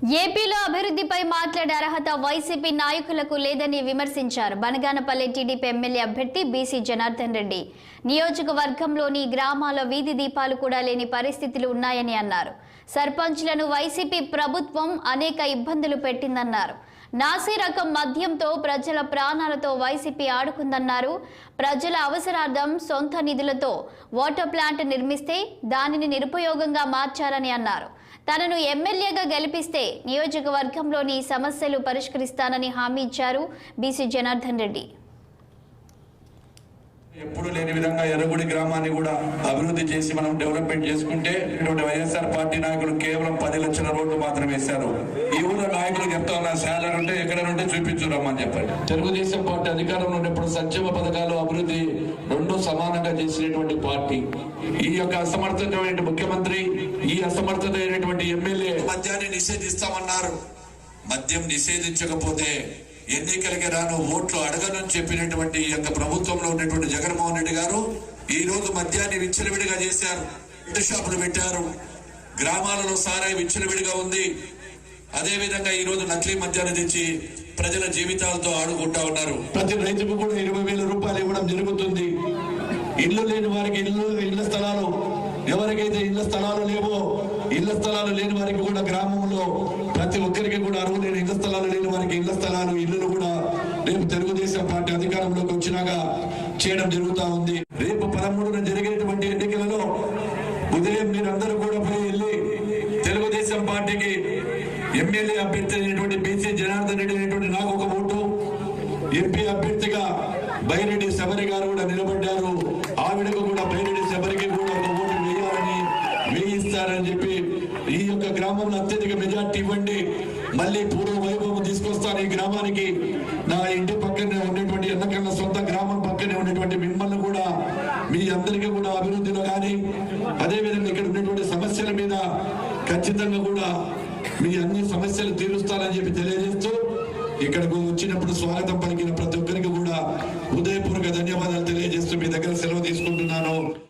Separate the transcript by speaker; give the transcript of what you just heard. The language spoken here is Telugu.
Speaker 1: ఏపీలో అభివృద్ధిపై మాట్లాడే అర్హత వైసీపీ నాయకులకు లేదని విమర్శించారు. బనగానపల్లి టీడీపీ ఎమ్మెల్యే అభ్యర్థి బీసీ జనార్దన్ రెడ్డి. నియోజకవర్గంలోని గ్రామాల వీధి దీపాలు కూడా లేని పరిస్థితులు ఉన్నాయని అన్నారు. సర్పంచ్లను వైసీపీ ప్రభుత్వం అనేక ఇబ్బందులు పెట్టిందన్నారు. నాసీ రకం మద్యంతో ప్రజల ప్రాణాలతో వైసీపీ ఆడుకుందన్నారు. ప్రజల అవసరార్థం సొంత నిధులతో వాటర్ ప్లాంట్ నిర్మిస్తే దానిని నిరుపయోగంగా మార్చారని అన్నారు. తనను ఎమ్మెల్యేగా గెలిపిస్తే నియోజకవర్గంలోని సమస్యలు పరిష్కరిస్తానని హామీ ఇచ్చారు బీసీ జనార్దన్ రెడ్డి.
Speaker 2: ఎప్పుడు లేని విధంగా ఎర్రగుడి గ్రామాన్ని కూడా అభివృద్ధి చేసి మనం డెవలప్మెంట్ చేసుకుంటే ఇటువంటి వైఎస్ఆర్ పార్టీ నాయకులు కేవలం పది లక్షల రోడ్లు మాత్రమే వేశారు ఈ ఊళ్ళో నాయకులు చెప్తా ఉన్నా శాలరీ ఉంటే ఎక్కడ ఉంటే చూపించురమ్మని చెప్పండి. తెలుగుదేశం పార్టీ అధికారంలో ఉన్నప్పుడు సంక్షేమ పథకాలు అభివృద్ధి రెండు సమానంగా చేసినటువంటి పార్టీ. ఈ యొక్క అసమర్థమైన ముఖ్యమంత్రి ఈ అసమర్థమైనటువంటి ఎమ్మెల్యే మద్యాన్ని నిషేధిస్తామన్నారు. మద్యం నిషేధించకపోతే ఎన్నికలకి రాను ఓట్లు అడగనని చెప్పినటువంటి ఈ యొక్క ప్రభుత్వంలో ఉన్నటువంటి జగన్మోహన్ రెడ్డి గారు ఈ రోజు మద్యాన్ని విచ్చలవిడిగా చేశారు. ఇంటి షాపులు పెట్టారు. గ్రామాలలో సారాయి విచ్చలవిడిగా ఉంది. అదే విధంగా ఈ రోజు నకిలీ మద్యాన్ని తెచ్చి ప్రజల జీవితాలతో ఆడుకుంటా ఉన్నారు. ప్రతి రైతుకు కూడా ఇరవై వేల రూపాయలు ఇవ్వడం జరుగుతుంది. ఇల్లు లేని వారికి ఇల్లు ఇళ్ళ స్థలాలు ఎవరికైతే ఇళ్ళ స్థలాలు లేవో ఇళ్ళ స్థలాలు లేని వారికి కూడా గ్రామంలో ప్రతి ఒక్కరికి కూడా నేను ఇళ్ళ స్థలాలు లేని వారికి ఇళ్ళ స్థలాలు ఇల్లులు కూడా రేపు తెలుగుదేశం పార్టీ అధికారంలోకి వచ్చినాక చేయడం జరుగుతా ఉంది. రేపు పదమూడున జరిగేటువంటి ఎన్నికలలో ఉదయం మీరందరూ కూడా పోయి వెళ్ళి తెలుగుదేశం పార్టీకి ఎమ్మెల్యే అభ్యర్థి అయినటువంటి బీసీ జనార్దన్ రెడ్డి అనేటువంటి నాకు ఒక ఓటు. ఎంపీ అభ్యర్థిగా బైరెడ్డి శబరి గారు కూడా నిలబడ్డారు. ఆవిడకు కూడా బైరెడ్డి శబరికి కూడా ఒక ఓటు వేయాలని అని చెప్పి ఈ యొక్క గ్రామంలో అత్యధిక మెజార్టీ ఇవ్వండి. మళ్ళీ పూర్వ వైభవం తీసుకొస్తాను ఈ గ్రామానికి. నా ఇంటి పక్కనే ఉన్నటువంటి ఎన్నకన్నా సొంత గ్రామం పక్కనే ఉన్నటువంటి మిమ్మల్ని కూడా మీ అందరికీ కూడా అభివృద్ధిలో కానీ అదేవిధంగా ఇక్కడ ఉన్నటువంటి సమస్యల మీద ఖచ్చితంగా కూడా మీ అన్ని సమస్యలు తీరుస్తారని చెప్పి తెలియజేస్తూ ఇక్కడకు వచ్చినప్పుడు స్వాగతం పలికిన ప్రతి ఒక్కరికి కూడా హృదయపూర్వక ధన్యవాదాలు తెలియజేస్తూ మీ దగ్గర సెలవు తీసుకుంటున్నాను.